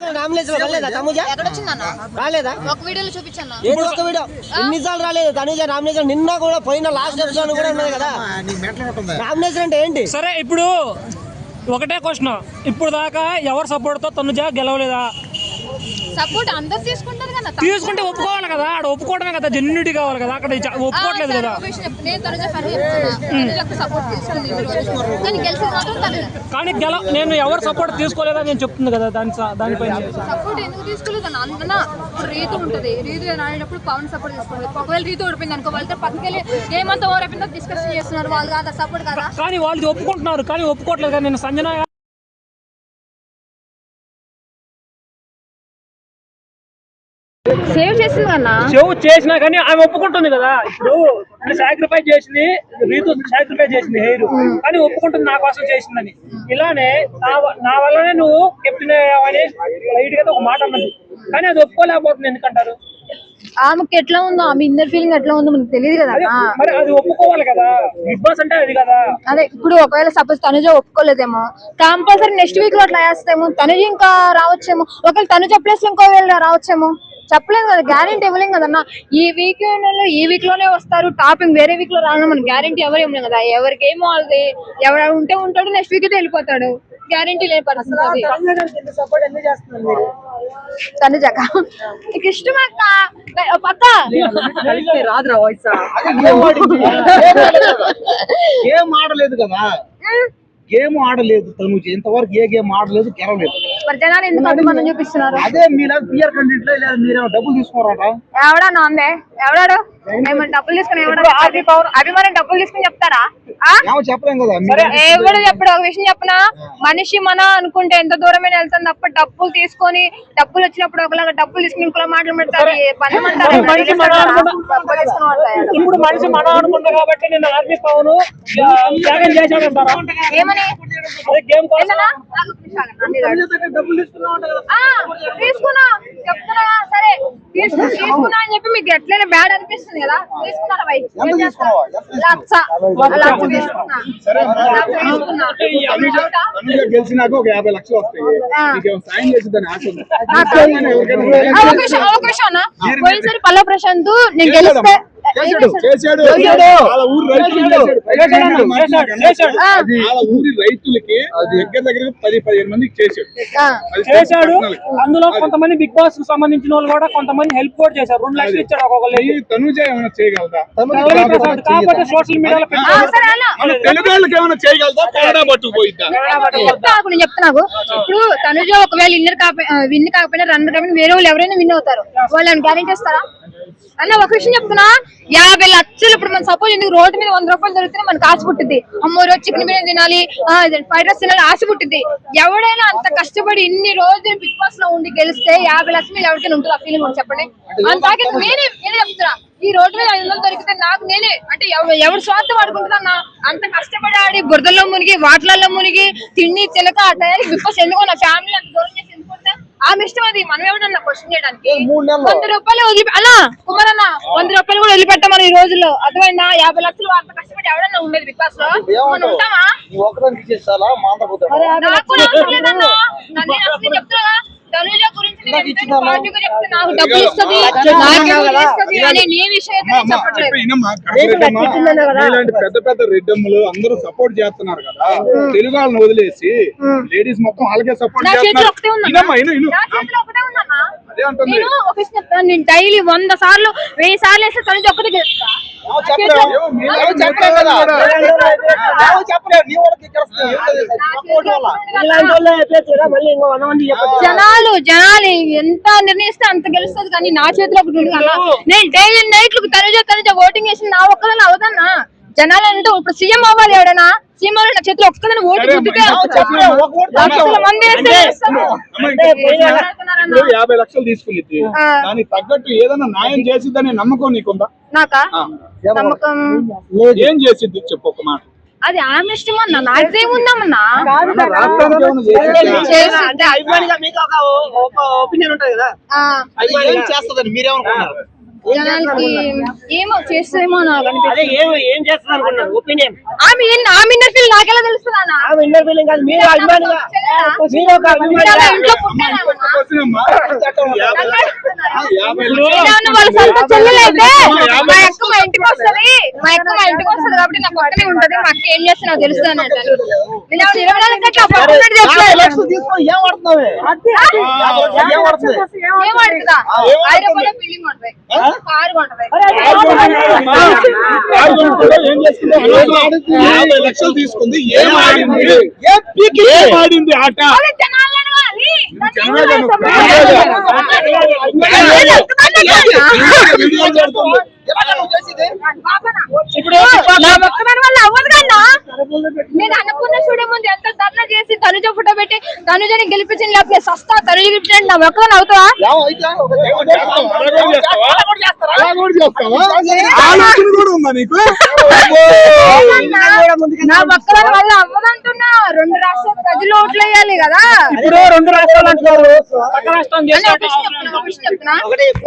రాలేదా రాలేదా? ఒక వీడియోలో చూపించన్న ఏదో ఒక వీడియో ఎన్నిసార్లు రాలేదు తనుజ నామినేషన్? నిన్న కూడా పోయిన లాస్ట్ ఎపిసోడ్ కూడా ఉన్నది కదా. నామినేషన్ అంటే ఏంటి? సరే ఇప్పుడు ఒకటే క్వశ్చన్ ఇప్పుడు దాకా ఎవరు సపోర్ట్తో తనుజ గెలవలేదా? సపోర్ట్ అందరు తీసుకుంటారు తీసుకుంటే ఒప్పుకోవాలి కదా ఆడ ఒప్పుకోవడమే కదా జెన్యునిటీ కావాలి కదా అక్కడ ఒప్పుకోవట్లేదు కదా. కానీ గెల నేను ఎవరు సపోర్ట్ తీసుకోలేదా నేను చెప్తుంది కదా దాని దానిపైన సపోర్ట్ ఎందుకు తీసుకోలేదు? అందున రీతు ఉంటుంది. రీతు ఆడేటప్పుడు పవన్ సపోర్ట్ తీసుకోలేదు. ఒకవేళ రీతు ఓడిపోయింది అనుకో వాళ్ళతో పక్కకి వెళ్ళి ఏమంతా ఓవర్ అయిపోయిందో డిస్కషన్ చేస్తున్నారు. వాళ్ళు కాదా సపోర్ట్ కాదా? కానీ వాళ్ళు ఒప్పుకుంటున్నారు. కానీ ఒప్పుకోవట్లేదు కదా. నేను సంజన సేవ్ చేసింది కన్నా చెవు చేసినా కానీ ఆమె ఒప్పుకుంటుంది కదా. ఇప్పుడు సాక్రిఫైస్ చేసింది రీతు సాక్రిఫైస్ చేసింది హెయిర్. కానీ ఒప్పుకుంటుంది నా కోసం చేసిందని. ఇలానే నా వల్లనే నువ్వు కెప్టెన్ అని లైట్గా ఒక మాట అన్నది. కానీ అది ఒప్పుకోలేకపోతుంది ఎందుకంటారు? ఆమెకి ఎట్లా ఉందో ఆమె ఇన్నర్ ఫీలింగ్ ఎట్లా ఉందో మనకు తెలియదు కదా. మరి అది ఒప్పుకోవాలి కదా. బిగ్ బాస్ అంటే అది కదా. అదే ఇప్పుడు ఒకవేళ సపోజ్ తనుజ ఒప్పుకోలేదేమో కంపల్సరీ నెక్స్ట్ వీక్లో అట్లా వేస్తామో తనుజ ఇంకా రావచ్చేమో. ఒకవేళ తనుజ ప్లేస్ ఇంకో వేళ రావచ్చేమో. చెప్పలేదు కదా గ్యారెంటీ ఇవ్వలేం కదన్న. ఈ వీక్ ఈ వీక్లోనే వస్తారు టాపింగ్ వేరే వీక్లో రాను మన గ్యారెంటీ ఎవరు ఇవ్వలేం కదా. ఎవరికి ఏమో వాళ్ళది ఎవరు ఉంటే ఉంటాడు నెక్స్ట్ వీక్ అయితే వెళ్ళిపోతాడు. గ్యారెంటీ లేని పరిస్థితి తనుజక నీకు ఇష్టం అక్క పక్క గేమ్ ఆడలేదు కదా. గేమ్ ఆడలేదు తనుజ. ఇంతవరకు ఏ గేమ్ ఆడలేదు గెలవలేదు. మరి జనాలు ఎందుకు అభిమానం చూపిస్తున్నారు? అదే మీరు పిఆర్ కంటెంట్లో లేదా మీరేమో డబ్బులు నాందే ఎవడాడు? డబ్బులు తీసుకుని అభిమానం డబ్బులు తీసుకుని చెప్తారా? చెప్పలేం కదా ఎవడు చెప్పడు ఒక విషయం చెప్పనా? మనిషి మన అనుకుంటే ఎంత దూరమైన వెళ్తుంది తప్ప డబ్బులు తీసుకొని డబ్బులు వచ్చినప్పుడు ఒకలాగా డబ్బులు తీసుకుని ఇంకోలా మాటలు పెడతారు పని మరి మనిషి మన అనుకున్న- ఇప్పుడు మనిషి మన అనుకుంటా కాబట్టి నేను ఆర్మీ పవన్ ఏమని? గేమ్ కోసం తీసుకున్నా చెప్తున్నా సరే తీసుకు తీసుకున్నా అని చెప్పి మీకు ఎట్లయినా బ్యాడ్ అనిపిస్తుంది కదా? తీసుకున్నారా బై? లక్ష. లక్ష తీసుకున్నా. గెలిచినాక ఒక యాభై లక్షలు వస్తాయి. సాయం చేసిద్దని ఆశ. పోయినసారి పల్లవ ప్రశాంత్ నేను గెలిస్తే చేశాడు వాళ్ళ ఊరు రైతులు రైతులకి దగ్గర దగ్గర పది పదిహేను మందికి చేశాడు. చేశాడు. అందులో కొంతమంది బిగ్ బాస్కు సంబంధించిన వాళ్ళు కూడా కొంతమంది హెల్ప్ కూడా చేశారు. రెండు లక్షలు ఇచ్చాడు ఒక్కొక్కరు ఈ తనుజ ఏమైనా చేయగలదా? కాకపోతే సోషల్ మీడియాలో ఆ, సరే అన్న. మన తెలుగు వాళ్ళకి ఏమైనా చేయగలదా? పట్టుకుపోయిద్దా? ఇప్పుడు తనుజ ఒకవేళ ఇన్నర్ కాకపోయి విన్ కాకపోయినా రన్నర్ కాకపోయినా వేరే వాళ్ళు ఎవరైనా విన్ అవుతారు. వాళ్ళని గ్యారెంటీ ఇస్తారా అన్న ఒక విషయం చెప్తున్నా. యాభై లక్షలు ఇప్పుడు మన సపోజ్ ఎందుకు రోడ్డు మీద వంద రూపాయలు దొరికితే మనకు ఆశ పుట్టింది అమ్మో రోజు చికెన్ బిర్యానీ తినాలి ఫ్రైడ్ రైస్ తినాలి ఆశ పుట్టింది ఎవడైనా అంత కష్టపడి ఇన్ని రోజులు బిగ్ బాస్లో ఉండి గెలిస్తే యాభై లక్షలు మీద ఎవరికైనా ఉంటుంది ఆ ఫీలింగ్ చెప్పండి? అంతాకే నేనే నేనే చెప్తున్నా. ఈ రోడ్డు మీద ఐదు వందలు దొరికితే నాకు నేనే అంటే ఎవ- ఎవడు స్వార్థం వాడుకుంటుందన్నా అంత కష్టపడి ఆడి బురదల్లో మునిగి వాటిలలో మునిగి తిండి తినక ఆ టయానికి బిగ్ బాస్ ఎందుకో నా ఫ్యామిలీ అంత దూరం చేసి ఎందుకుంటే ఆమె ఇష్టం అది. మనం ఎవడన్నా క్వశ్చన్ చేయడానికి? వంద రూపాయలు వదిలి అలా కుమారన్న వంద రూపాయలు కూడా వదిలిపెట్టామని ఈ రోజుల్లో. అర్థమైందా? యాభై లక్షలు అంత కష్టపడి ఎవడన్నా ఉండేది బిగ్ బాస్లో? మనం ఉంటామా? చెప్తున్నా తనుజ గురించి నేను ఎంతైనా positive గా చెప్తున్నా. నాకు డబ్బులు ఇస్తుంది? నాకే ఊరు ఇస్తుంది అనే నీ విషయం అయితే నేను చెప్పట్లేదు. ఇలాంటి పెద్ద పెద్ద రెడ్డమ్మలు అందరూ సపోర్ట్ చేస్తున్నారు కదా. తెలుగు వాళ్ళని వదిలేసి లేడీస్ మొత్తం వాళ్ళకే సపోర్ట్ చేస్తున్నారు. నేను ఒక విషయం చెప్తాను. నేను డైలీ వంద సార్లు వెయ్యి సార్లు వేస్తే తనుజ ఒక్కటి గెలుస్తా జనాలు జనాలు ఎంత నిర్ణయిస్తే అంత గెలుస్తుంది కానీ నా చేతిలో ఒకటి అన్న నేను డైలీ నైట్లు తనుజ తనుజ ఓటింగ్ చేసి నా ఒక్కదాన్ని అవదన్నా. జనాలు అంటే ఇప్పుడు సీఎం అవ్వాలి ఎవడైనా? సీఎం అవ్వాలి నా చేతిలో ఒక్కదాన్ని ఓటు లక్షల మంది యాభై లక్షలు తీసుకుని. దానికి తగ్గట్టు ఏదైనా న్యాయం చేసిద్దనే నమ్మకం నీకుందా? నాకా. నమ్మకం? ఏం చేసిద్ది? చెప్పు ఒక మాట. అది ఆమె ఇష్టం అన్న అభిమానిగా మీకు ఒక ఒపీనియన్ ఉంటది కదా. చేస్తుందని మీరేమనుకున్నారు? ఏమో చేస్తుందేమో నాకు అదే అనిపిస్తుంది ఏం ఒపీనియన్. ఆమె ఆమె ఇన్నర్ ఫీల్ నాకెలా తెలుస్తుంది అన్న? ఆమె ఇన్నర్ ఫీలింగ్ కాదు మీరు అభిమానిగా. వాళ్ళ సొంత చెల్లెలైతే? మా అక్క మా ఇంటికి వస్తది. మా అక్క మా ఇంటికి వస్తది కాబట్టి నా పక్కనే ఉంటది. మా అక్క ఏం చేస్తే నాకు తెలుస్తుంది ఇరవై నాలుగు గంటలు పక్కన ఏం పడుతుంది? ఐదు రూపాయల ఉంటుంది కారు యాభై లక్షలు తీసుకుంది ఏం ఆడింది ఏం ఆడింది ఆట. వీడియో చేస్తుంది. బాబానా? నా ఒక్కదాని వల్ల అవ్వదు కన్నా. నేను అనుకున్న చూడే ముందు ఎంత ధర్నా చేసి తనుజ ఫోటో పెట్టి తనుజని గెలిపించిన లేకపోతే సస్తా తనుజ గెలిపించండి నా ఒక్కదాని అవుతావా? నా ఒక్కదాని వల్ల అవ్వదంటున్నా. రెండు రాష్ట్రాల ప్రజలు ఓట్లు వేయాలి కదా. ఇప్పుడు రెండు రాష్ట్రాలు అంటున్నారు.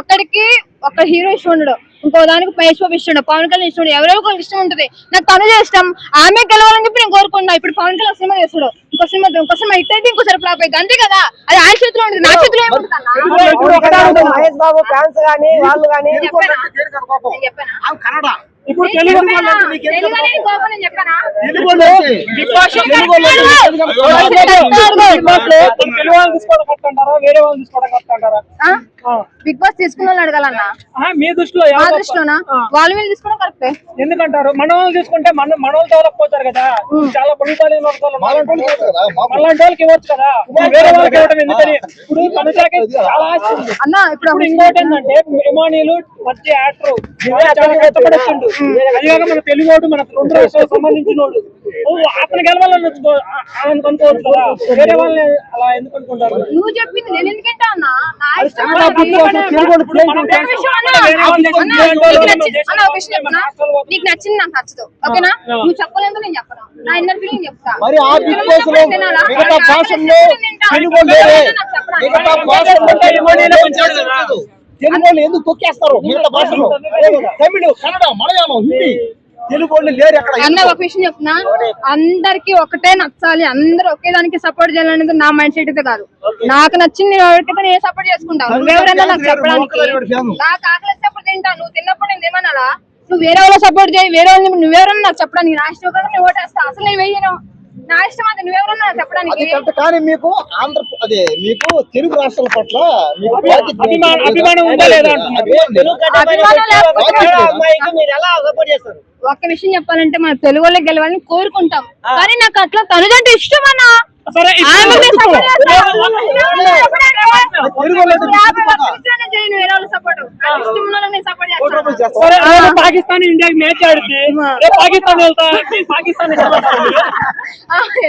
ఒక్కడికి ఒక హీరో ఇష్టం ఉండడు ఇంకో దానికి మహేష్ బాబు ఇష్టం పవన్ కళ్యాణ్ ఇష్టం ఎవరో ఒకరికి ఇష్టం ఉంటుంది. నాకు తను ఇష్టం ఆమె గెలవాలని చెప్పి నేను కోరుకున్నా ఇప్పుడు పవన్ కళ్యాణ్ సినిమా చేస్తాడు. ఇంకో సినిమా ఇంకో సినిమా హిట్ అయితే ఇంకోసారి ఫ్లాప్ అయితే అంతే కదా? అది ఆయన చేతిలో ఉంటుంది. నా చేతిలో ఏముంటుంది అన్న? ఇప్పుడు ఒకటే ఉంటుంది. మహేష్ బాబు ఫ్యాన్స్ గానీ వాళ్ళు గానీ నేను చెప్పానా? ఇప్పుడు తెలుగు బిగ్ బాస్ తీసుకున్న వాళ్ళు అడగాలన్నా ఆహా, మీ దృష్టిలో మా ఎవరు గొప్ప? దృష్టిలోనా ఆ. వాళ్ళు వీళ్ళు తీసుకోవడం కరెక్టే ఎందుకంటారు మన వాళ్ళు తీసుకుంటే మన మన వాళ్ళు డెవలప్ అవుతారు కదా చాలా పొడిపాలి మనలాంటి వాళ్ళకి ఇవ్వచ్చు కదా వేరే వాళ్ళకి ఇవ్వడం ఎందుకని ఇప్పుడు చాలా. అన్న ఇప్పుడు ఇంకోటి ఏంటంటే అభిమానులు మధ్య యాక్టర్ మన తెలుగు వాడు మన రెండు రాష్ట్రాలకు సంబంధించినోడు. ఓ, అతను గెలవాలని వచ్చుకో ఆ- ఆయన అనుకోవచ్చు కదా. వేరే వాళ్ళని అలా ఎందుకు అనుకుంటారు? నువ్వు చెప్పింది నేను ఎందుకంటా అన్న? నీకు నచ్చింది. నాకు నచ్చదు ఓకేనా? ఆ. నువ్వు చెప్పలేదు నేను చెప్పను. నా ఇన్నర్ ఫీలింగ్ చెప్తా. మరి ఆ బిగ్ తెలుగు బాస్లో? మిగతా భాషల్లో? మిగతా భాషల్లో. తెలుగు వాళ్ళు ఎందుకు తొక్కేస్తారు? మిగతా భాషలో. తమిళ కన్నడ మలయాళం హిందీ తెలుగు వాళ్ళు లేరు ఎక్కడ? అన్న ఒక విషయం చెప్తున్నా. అందరికి ఒకటే నచ్చాలి. అందరూ ఒకే దానికి సపోర్ట్ చేయాలనేది నా మైండ్ సెట్ అయితే కాదు. నాకు నచ్చింది ఎవరికైతే నేను సపోర్ట్ చేసుకుంటాను. నువ్వెవరైనా నాకు చెప్పడానికి నాకు ఆకలి అప్పుడు తింటా. నువ్వు తిన్నప్పుడు నేను ఏమనాలా నువ్వు వేరే వాళ్ళ సపోర్ట్ చేయి వేరే వాళ్ళని నువ్వెవరన్నా నాకు చెప్పడానికి నా ఇష్టం ఓటేస్తా. అసలు నేను వెయ్యను నా ఇష్టం అది నువ్వెవరన్నా నాకు అది చెప్పడానికి కరెక్ట్ కానీ మీకు ఆంధ్ర అదే మీకు తెలుగు రాష్ట్రాల పట్ల మీకు అభిమానం- ఉందా లేదా ఒక్క విషయం చెప్పాలంటే మన తెలుగు వాళ్ళకి గెలవాలని కోరుకుంటాం. కానీ నాకు అట్లా తనుజంటే ఇష్టం అన్నా సరే పాకిస్తాన్ ఇండియాకి మ్యాచ్ ఆడితే పాకిస్తాన్ వెళ్తా. పాకిస్తాన్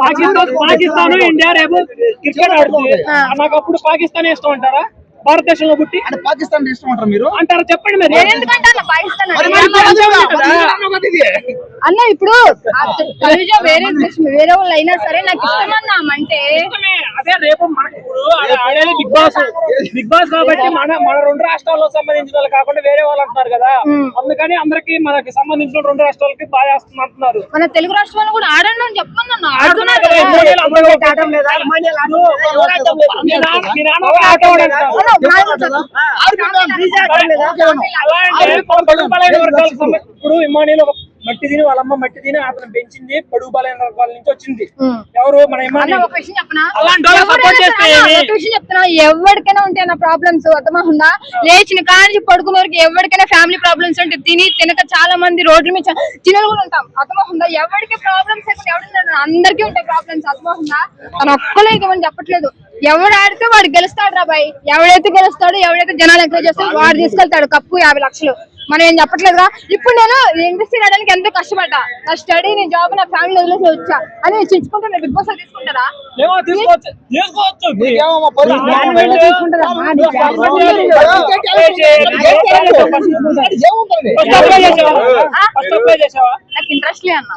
పాకిస్తాన్ పాకిస్తాన్ ఇండియా రేపు క్రికెట్ ఆడుతుంది. నాకు అప్పుడు పాకిస్తాన్ ఇష్టం అంటారా? భారతదేశంలో పుట్టి అంటే పాకిస్తాన్ ఇష్టం అంటారు మీరు? అంటారా చెప్పండి మరి. నేను ఎందుకంటే అన్న ఇప్పుడు వేరే దేశం- వేరే వాళ్ళు అయినా సరే నాకు ఇష్టం అన్నామంటే. అదే రేపు మన ఇప్పుడు ఆడ- ఆడేది బిగ్ బాస్. బిగ్ బాస్ కాబట్టి మన మన రెండు రాష్ట్రాల్లో సంబంధించిన వాళ్ళు కాకుండా వేరే వాళ్ళు అంటున్నారు కదా. అందుకని అందరికి మనకి సంబంధించిన రెండు రాష్ట్రాలకి బాగా చేస్తుంది అంటున్నారు. మన తెలుగు రాష్ట్రాలు కూడా ఆడండి అని చెప్పండి ఆడుతున్నారు ఇప్పుడు ఇమానీలు ఒక మట్టి తిని వాళ్ళమ్మ మట్టి తిని అతను పెంచింది పడుగు బలైన వర్గాల నుంచి వచ్చింది. ఎవరు మన చెప్తున్నా ఎవరికైనా ఉంటాయి నా ప్రాబ్లమ్స్ అర్థమవుతుందా లేచిన కానించి పడుకున్న వరకు ఎవరికైనా ఫ్యామిలీ ప్రాబ్లమ్స్ ఉంటాయి తిని తినక చాలా మంది రోడ్ల మీద చిన్నలు కూడా ఉంటాం అర్థమవుతుందా ఎవరికి ప్రాబ్లమ్స్ లేకుండా ఎవరు అందరికీ ఉంటాయి ప్రాబ్లమ్స్ అర్థమవుతుందా తన ఒక్కలే ఇవ్వమని చెప్పట్లేదు ఎవడు ఆడితే వాడు గెలుస్తాడు రా బాయ్ ఎవడైతే గెలుస్తాడో ఎవడైతే జనాలు ఎంకరేజ్ చేస్తాడో వాడు తీసుకెళ్తాడు కప్పు యాభై లక్షలు మనం ఏం చెప్పట్లేదుగా ఇప్పుడు నేను ఇండస్ట్రీ రావడానికి ఎంతో కష్టపడ్డా నా స్టడీ నేను జాబ్ నా ఫ్యామిలీ వదిలేసి వచ్చా అని చించుకుంటే నేను బిగ్ బాస్లో తీసుకుంటారా నాకు ఇంట్రెస్ట్ లే అన్న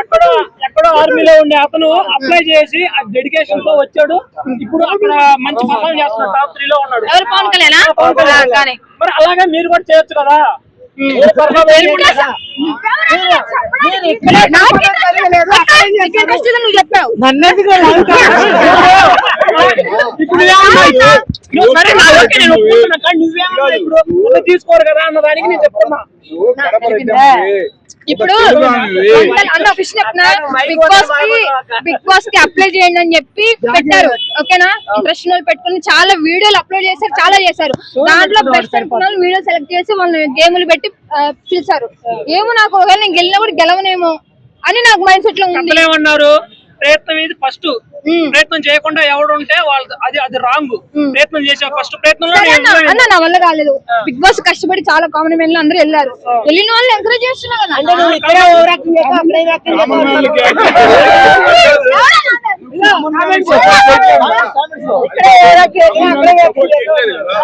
ఎక్కడో ఎక్కడో ఆర్మీలో ఉండే అతను అప్లై చేసి ఆ డెడికేషన్తో వచ్చాడు. ఇప్పుడు అక్కడ మంచి పర్ఫార్మ్ చేస్తున్నాడు టాప్ త్రీ లో ఉన్నాడు. ఎవరు పవన్ కళ్యాణ్? మరి అలాగే మీరు కూడా చేయొచ్చు కదా. ఏ ఇప్పుడు తీసుకోరు కదా అన్న దానికి నేను చెప్తున్నా. ఇప్పుడు. అన్న బిగ్ బాస్కి బిగ్ బాస్కి అప్లై చేయండి అని చెప్పి పెట్టారు. ఓకేనా? ఇంట్రెస్ట్ వాళ్ళు పెట్టుకుని చాలా వీడియోలు అప్లోడ్ చేశారు చాలా చేశారు. దాంట్లో బెస్ట్ అనుకున్న వీడియో సెలెక్ట్ చేసి వాళ్ళు గేములు పెట్టి పిలిచారు. ఏమో నాకు ఒకవేళ నేను గెలినప్పుడు గెలవనేమో అని నాకు మైండ్ సెట్లో ఉంది. ప్రయత్నం ఇది ఫస్ట్. ప్రయత్నం చేయకుండా ఎవడు ఉంటే వాళ్ళు అది అది రాంగ్. ప్రయత్నం చేసే ఫస్ట్ అన్న నా వల్ల కాలేదు. బిగ్ బాస్ కష్టపడి చాలా కామన్ మెన్ అందరూ వెళ్ళారు. వెళ్ళిన వాళ్ళు ఎంకరేజ్ చేస్తున్నా కదా. అంటే నువ్వు ఇక్కడే ఓవర్ యాక్టింగ్ చేస్తావు అక్కడే యాక్టింగ్ కామన్ మ్యాన్లకి ఇక్కడే ఓవర్ యాక్టింగ్ చేస్తావు అక్కడే యాక్టింగ్ చేస్తావు చేయట్లేదు కదా.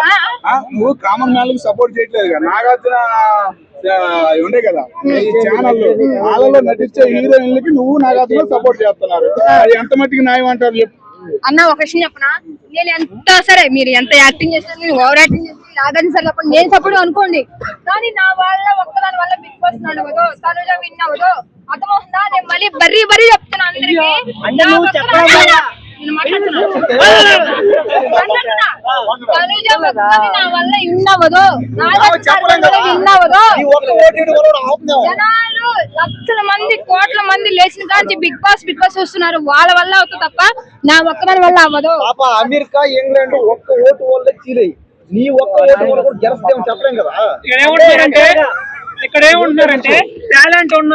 ఆ, నువ్వు కామన్ మ్యాన్కి సపోర్ట్ చేయట్లేదు కదా. నాగార్జున ఉండే కదా. ఈ ఛానల్ వాళ్ళలో నటించే హీరోయిన్లకి నువ్వు నాగార్జున సపోర్ట్ చేస్తున్నారు. అది ఎంత మట్టికి న్యాయం అంటారు చెప్పు. అన్న ఒక విషయం చెప్పనా? నేను ఎంత సరే మీరు ఎంత యాక్టింగ్ చేస్తారు మీరు ఓవర్ యాక్టింగ్ చేస్తారు రాగాని సార్ చెప్పండి. నేను సపోర్ట్ అనుకోండి. కానీ నా వల్ల ఒక్కదాని వల్ల బిగ్ బాస్ నడవదు తనుజ విన్ అవ్వదు. అర్థమవుతుందా? నేను మళ్ళీ బర్రీ బర్రీ చెప్తున్నా అందరికి. నా వల్ల ఒక్క జనాలు లక్షల మంది కోట్ల మంది లేచిన కాంచి బిగ్ బాస్ బిగ్ బాస్ చూస్తున్నారు. వాళ్ళ వల్ల అవుతుంది తప్ప నా ఒక్కదాని వల్ల అవ్వదు. అమెరికా ఇంగ్లాండ్ ఒక్క ఓటు వల్ల చీలయి నీ ఒక్క ఓటు వల్ల కూడా గెలుస్తామని చెప్పలేం కదా? ఇక్కడ ఏమంటున్నారంటే టాలెంట్ ఉన్న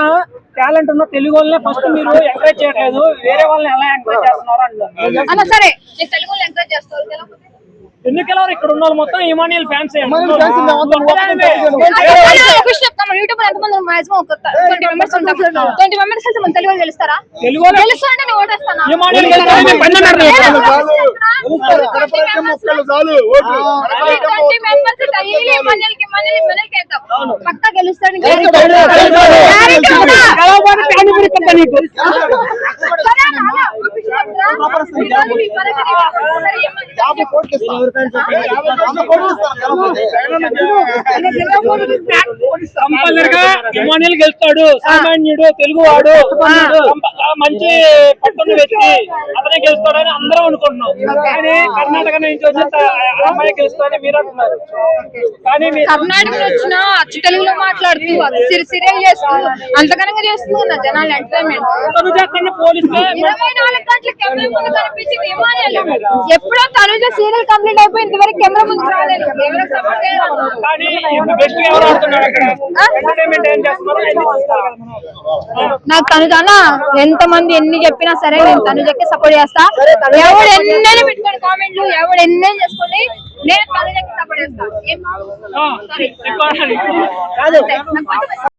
టాలెంట్ ఉన్న తెలుగు వాళ్ళనే ఫస్ట్ మీరు ఎంకరేజ్ చేయట్లేదు. వేరే వాళ్ళని ఎలా ఎంకరేజ్ చేస్తున్నారు అంటున్నారు? అన్న సరే తెలుగు ఎంకరేజ్ చేస్తారు తెలుగు ఎందుకు ఎలా ఇక్కడ ఉన్న మొత్తం ఇమానియల్ ఫ్యాన్స్ యూట్యూబ్లో ఎంతమంది మాక్సిమం ఒక ట్వంటీ మెంబర్స్ ఉంటారు ట్వంటీ మెంబర్స్ కలిసి మన తెలుగు తెలుస్తారా తెలుగు తెలుసు అంటే నేను ఓటేస్తాను ఇమానియల్ గెలుస్తారని నేను పని అన్నారు చాలు కడప రెడ్డమ్మ ఒక్కళ్ళు చాలు vote Kadapa Reddamma twenty members daily మనల్కి మనల్ని మనల్కి వేద్దాం పక్కా గెలుస్తాను సరే అన్న, కంపల్సరిగా ఇమానియల్ గెలుస్తాడు సామాన్యుడు తెలుగు వాడు మంచి పట్టున్న వ్యక్తి అతనే గెలుస్తాడని అందరం అనుకుంటున్నాం. కానీ కర్ణాటక నుంచి వచ్చి త- ఆ అమ్మాయి గెలుస్తాడని మీరు అంటున్నారు. కానీ కర్ణాటక వచ్చిన అచ్చు తెలుగులో మాట్లాడుతూ సిరి సీరియల్ చేస్తూ అంతకనంగా చేస్తూ ఉన్న జనాలు ఎంటర్టైన్మెంట్ పోలిస్తే ఇరవై నాలుగు గంటల కనిపించింది ఎప్పుడో తనుజ సీరియల్ కంప్లీట్ అయిపోయి ఇంతవరకు కెమెరా ముందు రాలేదు. నాకు తనుజాన ఎంత మంది ఎన్ని చెప్పినా సరే నేను తనుజకి సపోర్ట్ చేస్తా. ఎవడు ఎన్నైనా పెట్టుకోండి కామెంట్లు ఎవడు ఎన్నైనా చేసుకోండి నేను తనుజకి సపోర్ట్ చేస్తా.